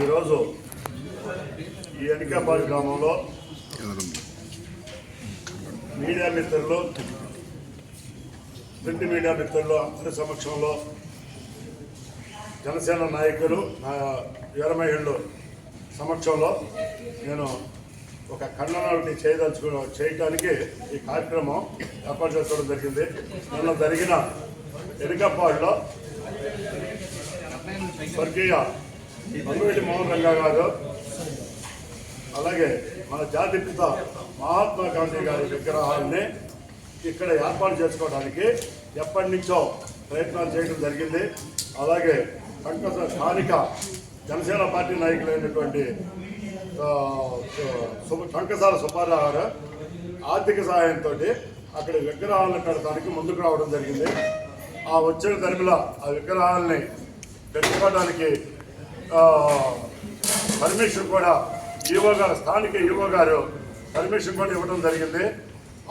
ఈరోజు ఈ ఎనికాపాడు గ్రామంలో మీడియా మిత్రులు ప్రింట్ మీడియా మిత్రులు అందరి సమక్షంలో జనసేన నాయకులు నా వీరమహిళ్ళు సమక్షంలో నేను ఒక ఖండనాన్ని చేయదలుచుకు చేయటానికి ఈ కార్యక్రమం ఏర్పాటు చేసుకోవడం జరిగింది. నిన్న జరిగిన ఎనికపాడులో స్వర్గీయ మంగురెడ్డి మోహన్ రంగా గారు అలాగే మన జాతి పిత మహాత్మా గాంధీ గారి విగ్రహాన్ని ఇక్కడ ఏర్పాటు చేసుకోవడానికి ఎప్పటి నుంచో ప్రయత్నాలు చేయడం జరిగింది. అలాగే కంకస స్థానిక జనసేన పార్టీ నాయకులైనటువంటి ఆ, సుబ్బారావు గారు ఆర్థిక సహాయంతో అక్కడ విగ్రహాలను పెడతానికి ముందుకు రావడం జరిగింది. ఆ వచ్చిన దరిమిలో ఆ విగ్రహాలని పెట్టుకోవడానికి పర్మిషన్ కూడా ఈవో గారు స్థానిక ఈవో గారు పర్మిషన్ కూడా ఇవ్వడం జరిగింది.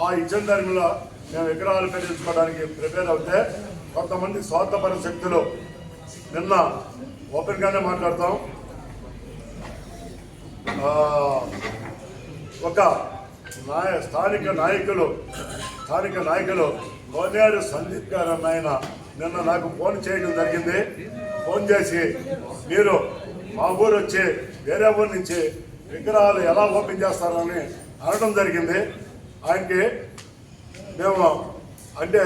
ఆ ఇచ్చిన దానిలో మేము విగ్రహాలు పెట్టించుకోవడానికి ప్రిపేర్ అవుతే కొంతమంది స్వార్థపర శక్తులు నిన్న ఓపెన్గానే మాట్లాడతాం. ఒక నాయ స్థానిక నాయకులు స్థానిక నాయకులు కోనేరు సందీప్ గారు అన్న ఆయన నిన్న నాకు ఫోన్ చేయడం జరిగింది. ఫోన్ చేసి మీరు మా ఊరు వచ్చి వేరే ఊరు నుంచి విగ్రహాలు ఎలా ఓపెన్ చేస్తారని అనడం జరిగింది. ఆయనకి మేము అంటే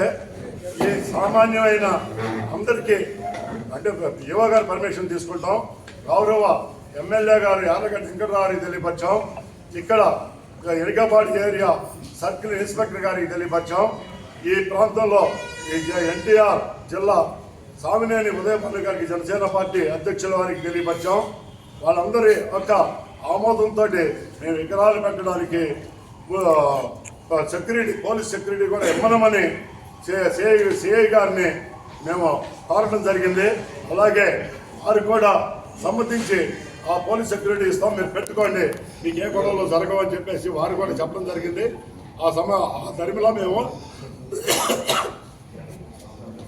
ఈ సామాన్యమైన అందరికీ అంటే యువ గారు పర్మిషన్ తీసుకుంటాం. గౌరవ ఎమ్మెల్యే గారు యాదగడ్డ వెంకటరావు తెలియపరిచాం. ఇక్కడ ఎరికపాటి ఏరియా సర్కిల్ ఇన్స్పెక్టర్ గారికి తెలియపరిచాం. ఈ ప్రాంతంలో ఈ ఎన్టీఆర్ జిల్లా స్వామినేని ఉదయపల్లి గారికి జనసేన పార్టీ అధ్యక్షుల వారికి తెలియపరిచాం. వాళ్ళందరి యొక్క ఆమోదంతో మేము విగ్రహాలు పెట్టడానికి సెక్యూరిటీ పోలీస్ సెక్యూరిటీ కూడా ఇమ్మనమని సిఐ సిఐ గారిని మేము కోరడం జరిగింది. అలాగే వారు కూడా సమ్మతించి ఆ పోలీస్ సెక్యూరిటీ ఇస్తాం మీరు పెట్టుకోండి మీకు ఏ గొడవలు జరగవని చెప్పేసి వారు కూడా చెప్పడం జరిగింది. ఆ సమ ఆ ధర్మిలో మేము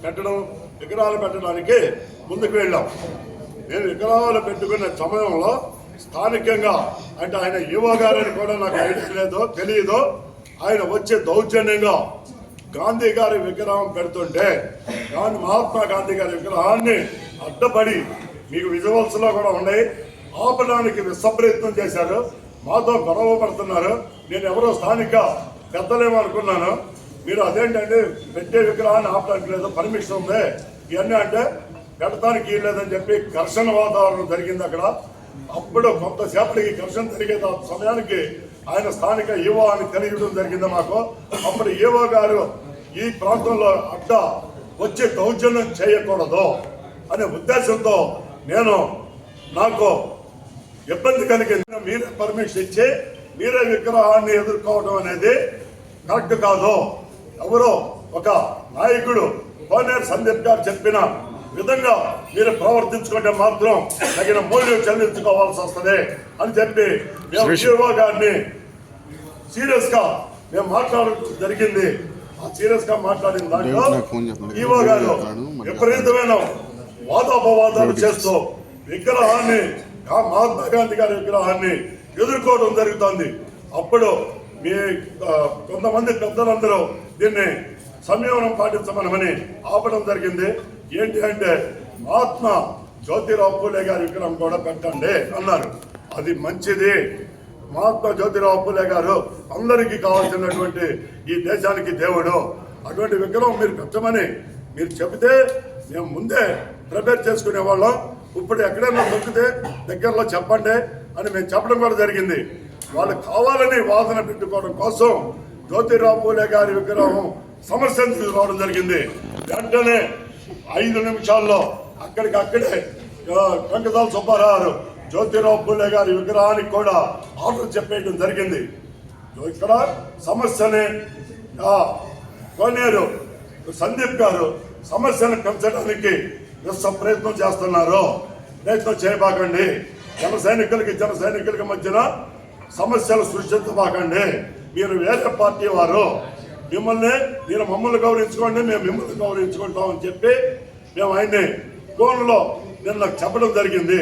పెట్టడం విగ్రహాలు పెట్టడానికి ముందుకు వెళ్ళాం. నేను విగ్రహాలు పెట్టుకున్న సమయంలో స్థానికంగా అంటే ఆయన యువ గారని కూడా నాకు ఐడియా లేదో తెలియదు ఆయన వచ్చే దౌర్జన్యంగా గాంధీ గారి విగ్రహం పెడుతుంటే గాంధీ మహాత్మా గాంధీ గారి విగ్రహాన్ని అడ్డపడి మీకు విజువల్స్లో కూడా ఉన్నాయి. ఆపడానికి విశ్వప్రయత్నం చేశారు. మాతో గొడవ పడుతున్నారు. నేను ఎవరో స్థానిక పెద్దలేమో అనుకున్నాను మీరు అదేంటంటే పెట్టే విగ్రహాన్ని ఆపడానికి లేదు పర్మిషన్ ఉంది. ఇవన్నీ అంటే పెడతానికి లేదని చెప్పి ఘర్షణ వాతావరణం జరిగింది అక్కడ. అప్పుడు కొంతసేపటికి ఘర్షణ జరిగే సమయానికి ఆయన స్థానిక ఈవో అని తెలియడం జరిగింది మాకు. అప్పుడు ఈవో గారు ఈ ప్రాంతంలో అడ్డ వచ్చి దౌర్జన్యం చేయకూడదు అనే ఉద్దేశంతో నేను నాకు ఇబ్బంది కలిగింది మీరే పర్మిషన్ ఇచ్చి మీరే విగ్రహాన్ని ఎదుర్కోవడం అనేది కరెక్ట్ కాదు. ఎవరో ఒక నాయకుడు కోనేరు సందీప్ గారు చెప్పిన విధంగా మీరు ప్రవర్తించుకుంటే మాత్రం తగిన మూల్యం చెల్లించుకోవాల్సి వస్తుంది అని చెప్పి మేము హీరో గారిని సీరియస్గా మేము మాట్లాడడం జరిగింది ఆ సీరియస్గా మాట్లాడిన దాంట్లో. ఈవో గారు విపరీతమైన వాదోపవాదాలు చేస్తూ విగ్రహాన్ని మహాత్మా గాంధీ గారి విగ్రహాన్ని ఎదుర్కోవడం జరుగుతుంది అప్పుడు మీ కొంతమంది పెద్దలందరూ దీన్ని సంయమనం పాటించమనమని ఆపడం జరిగింది. ఏంటి అంటే మహాత్మా జ్యోతిరావు పూలే గారి విగ్రహం కూడా పెట్టండి అన్నారు. అది మంచిది. మహాత్మా జ్యోతిరావు పూలే గారు అందరికీ కావాల్సినటువంటి ఈ దేశానికి దేవుడు. అటువంటి విగ్రహం మీరు పెట్టమని మీరు చెబితే మేము ముందే ప్రిపేర్ చేసుకునే వాళ్ళం. ఇప్పుడు ఎక్కడైనా దొరికితే దగ్గరలో చెప్పండి అని మేము చెప్పడం కూడా జరిగింది. వాళ్ళు కావాలని వాదన పెట్టుకోవడం కోసం జ్యోతిరావు పూలే గారి విగ్రహం సమస్యను తీసుకురావడం జరిగింది. వెంటనే ఐదు నిమిషాల్లో అక్కడికి అక్కడే వెంకటాల సుబ్బారావు జ్యోతిరావు పూలే గారి విగ్రహానికి కూడా ఆర్డర్ చెప్పేయడం జరిగింది. ఇక్కడ సమస్యని కోనేరు సందీప్ గారు సమస్యను పెంచడానికి ప్రయత్నం చేస్తున్నారు. ప్రయత్నం చేయబాకండి. జన సైనికులకి జన సైనికులకి మధ్యన సమస్యలు సృష్టించబాకండి. మీరు వేరే పార్టీ వారు. మిమ్మల్ని మీరు మమ్మల్ని గౌరవించుకోండి మేము మిమ్మల్ని గౌరవించుకుంటాం అని చెప్పి మేము ఆయన్ని ఫోన్లో నిన్న చెప్పడం జరిగింది.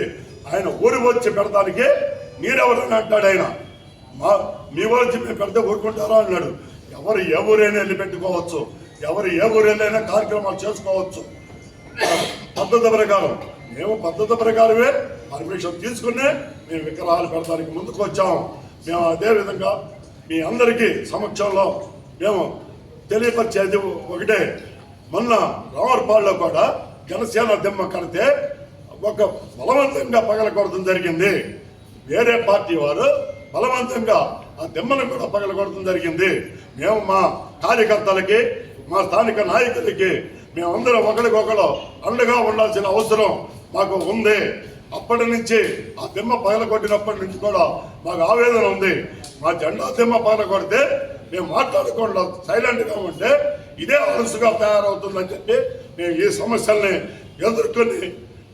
ఆయన ఊరి వచ్చి పెడతానికి మీరెవరని అంటాడు ఆయన? మా మీ వచ్చి మేము పెడితే ఊరుకుంటారా అన్నాడు. ఎవరు ఏ ఊరైనా వెళ్ళి పెట్టుకోవచ్చు. ఎవరు ఏ ఊరైనా కార్యక్రమాలు చేసుకోవచ్చు. పద్ధతి ప్రకారం మేము పద్ధతి ప్రకారమే పర్మిషన్ తీసుకునే మేము విగ్రహాలు పెడతానికి ముందుకు వచ్చాము మేము అదేవిధంగా మీ అందరికీ సమక్షంలో మేము తెలియపరిచేది ఒకటే. మొన్న రామర్పాడులో కూడా జనసేన దిమ్మ కడితే ఒక బలవంతంగా పగలకొడతం జరిగింది. వేరే పార్టీ వారు బలవంతంగా ఆ దిమ్మను కూడా పగలగొడతం జరిగింది. మేము మా కార్యకర్తలకి మా స్థానిక నాయకులకి మేమందరం ఒకరికొకరు అండగా ఉండాల్సిన అవసరం మాకు ఉంది. అప్పటి నుంచి ఆ దిమ్మ పగల కొట్టినప్పటి నుంచి కూడా మాకు ఆవేదన ఉంది. మా జెండా దిమ్మ పగల కొడితే మేము మాట్లాడకుండా సైలెంట్గా ఉంటే ఇదే అలసుగా తయారవుతుందని చెప్పి మేము ఈ సమస్యల్ని ఎదుర్కొని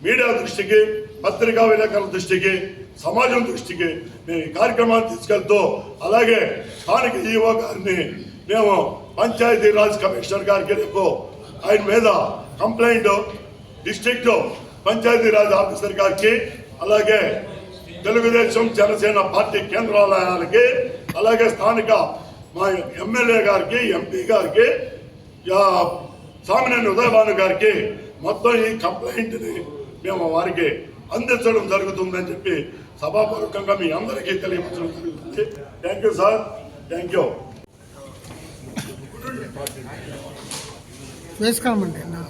మీడియా దృష్టికి పత్రికా విలేకరుల దృష్టికి సమాజం దృష్టికి మేము ఈ కార్యక్రమాన్ని తీసుకెళ్తూ అలాగే స్థానిక ఈఓ గారిని మేము పంచాయతీ రాజ్ కమిషనర్ గారికి రేపు ఆయన మీద కంప్లైంట్ డిస్ట్రిక్ట్ పంచాయతీరాజ్ ఆఫీసర్ గారికి అలాగే తెలుగుదేశం జనసేన పార్టీ కేంద్రాలయాలకి అలాగే స్థానిక మా ఎమ్మెల్యే గారికి ఎంపీ గారికి యా, సామినేని ఉదయభాను గారికి మొత్తం ఈ కంప్లైంట్ని మేము వారికి అందించడం జరుగుతుందని చెప్పి సభాపూర్వకంగా మీ అందరికీ తెలియపరచడం జరుగుతుంది. Thank you sir thank you వేసుకోమండి నా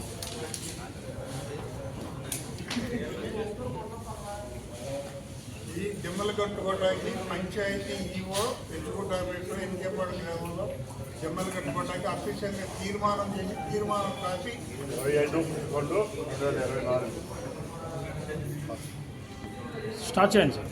ఈ దిమ్మలు కట్టుకోవడానికి పంచాయతీ ఈవో పెంచుకుంటారు ఎన్నికపాడు గ్రామంలో. దిమ్మలు కట్టుకోవడానికి అఫీషియల్గా తీర్మానం చేసి తీర్మానం రాసి ఇరవై ఐదు పదకొండు రెండు వేల ఇరవై నాలుగు. స్టార్ట్ చేయండి సార్.